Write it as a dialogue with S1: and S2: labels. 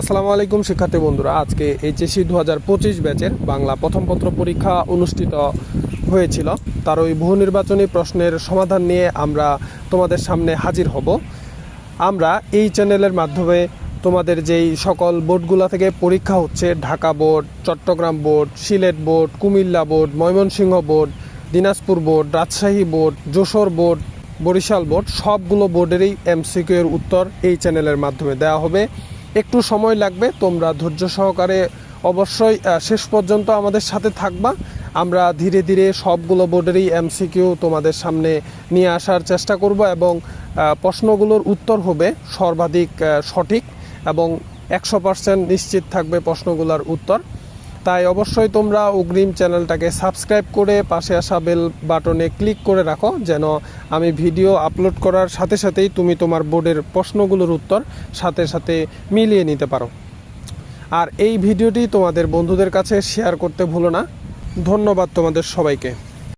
S1: আসসালামু আলাইকুম, শিক্ষার্থী বন্ধুরা। আজকে এইচএসসি দু হাজার পঁচিশ ব্যাচের বাংলা প্রথম পত্র পরীক্ষা অনুষ্ঠিত হয়েছিল। তার ওই বহু নির্বাচনী প্রশ্নের সমাধান নিয়ে আমরা তোমাদের সামনে হাজির হব। আমরা এই চ্যানেলের মাধ্যমে তোমাদের যেই সকল বোর্ডগুলো থেকে পরীক্ষা হচ্ছে, Dhaka board, Chittagong board, Sylhet board, Comilla board, Mymensingh board, Dinajpur board, Rajshahi board, Jessore board, Barisal board, সবগুলো বোর্ডেরই এমসিকিউ এর উত্তর এই চ্যানেলের মাধ্যমে দেওয়া হবে। একটু সময় লাগবে, তোমরা ধৈর্য সহকারে অবশ্যই শেষ পর্যন্ত আমাদের সাথে থাকবা। আমরা ধীরে ধীরে সবগুলো বোর্ডেরই এমসিকিউ তোমাদের সামনে নিয়ে আসার চেষ্টা করব এবং প্রশ্নগুলোর উত্তর হবে সর্বাধিক সঠিক এবং একশো পার্সেন্ট নিশ্চিত থাকবে প্রশ্নগুলোর উত্তর। তাই অবশ্যই তোমরা অগ্রিম চ্যানেলটাকে সাবস্ক্রাইব করে পাশে আসা বেল বাটনে ক্লিক করে রাখো, যেন আমি ভিডিও আপলোড করার সাথে সাথেই তুমি তোমার বোর্ডের প্রশ্নগুলোর উত্তর সাথে সাথে মিলিয়ে নিতে পারো। আর এই ভিডিওটি তোমাদের বন্ধুদের কাছে শেয়ার করতে ভুলো না। ধন্যবাদ তোমাদের সবাইকে।